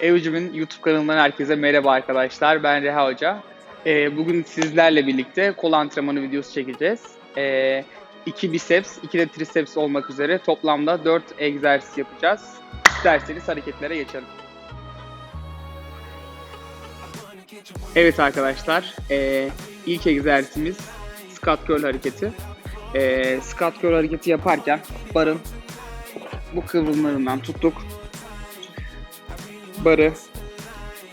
Evcim'in YouTube kanalından herkese merhaba arkadaşlar. Ben Reha Hoca. Ee, bugün sizlerle birlikte kol antrenmanı videosu çekeceğiz. Ee, iki biceps, iki de triceps olmak üzere toplamda 4 egzersiz yapacağız. İsterseniz hareketlere geçelim. Evet arkadaşlar, ee, ilk egzersizimiz squat curl hareketi. Ee, squat curl hareketi yaparken barın bu kıvrımlarından tuttuk barı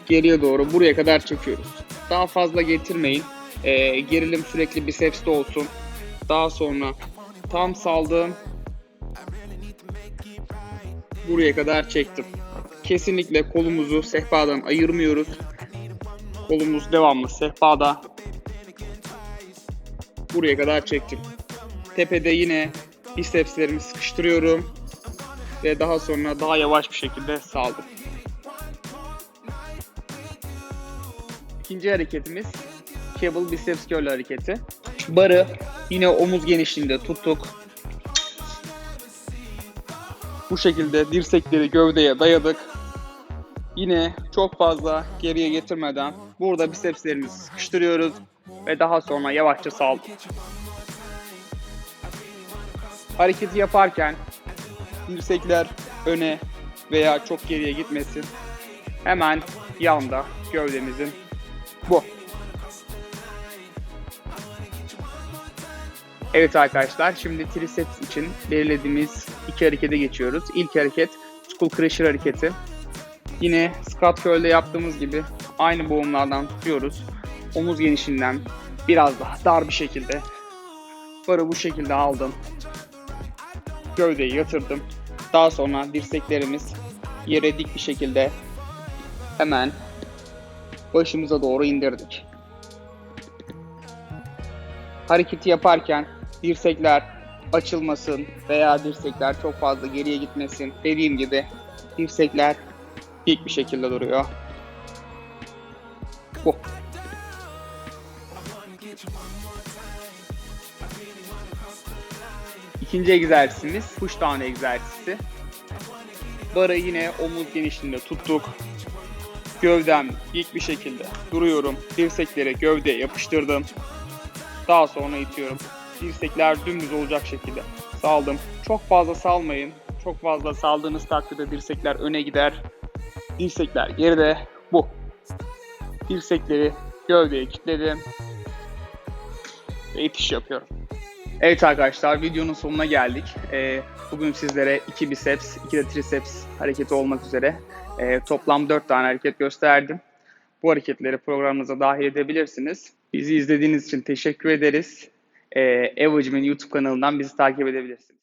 geriye doğru buraya kadar çekiyoruz. Daha fazla getirmeyin. Ee, gerilim sürekli bisepste olsun. Daha sonra tam saldığım buraya kadar çektim. Kesinlikle kolumuzu sehpadan ayırmıyoruz. Kolumuz devamlı sehpada. Buraya kadar çektim. Tepede yine bisepslerimi sıkıştırıyorum ve daha sonra daha yavaş bir şekilde saldım. İkinci hareketimiz cable biceps curl hareketi. Barı yine omuz genişliğinde tuttuk. Bu şekilde dirsekleri gövdeye dayadık. Yine çok fazla geriye getirmeden burada bisepslerimizi sıkıştırıyoruz ve daha sonra yavaşça saldık. Hareketi yaparken dirsekler öne veya çok geriye gitmesin. Hemen yanda gövdemizin bu. Evet arkadaşlar şimdi triceps için belirlediğimiz iki harekete geçiyoruz. İlk hareket skull crusher hareketi. Yine squat curl'de yaptığımız gibi aynı boğumlardan tutuyoruz. Omuz genişliğinden biraz daha dar bir şekilde barı bu şekilde aldım. Gövdeyi yatırdım. Daha sonra dirseklerimiz yere dik bir şekilde hemen başımıza doğru indirdik. Hareketi yaparken dirsekler açılmasın veya dirsekler çok fazla geriye gitmesin. Dediğim gibi dirsekler dik bir şekilde duruyor. Bu. İkinci egzersizimiz push down egzersizi. Barı yine omuz genişliğinde tuttuk. Gövdem dik bir şekilde duruyorum. Dirsekleri gövdeye yapıştırdım. Daha sonra itiyorum. Dirsekler dümdüz olacak şekilde saldım. Çok fazla salmayın. Çok fazla saldığınız takdirde dirsekler öne gider. Dirsekler geride. Bu. Dirsekleri gövdeye kilitledim. Ve itiş yapıyorum. Evet arkadaşlar videonun sonuna geldik. Ee, bugün sizlere iki biceps, iki de triceps hareketi olmak üzere e, toplam 4 tane hareket gösterdim. Bu hareketleri programınıza dahil edebilirsiniz. Bizi izlediğiniz için teşekkür ederiz. E, Evacım'ın YouTube kanalından bizi takip edebilirsiniz.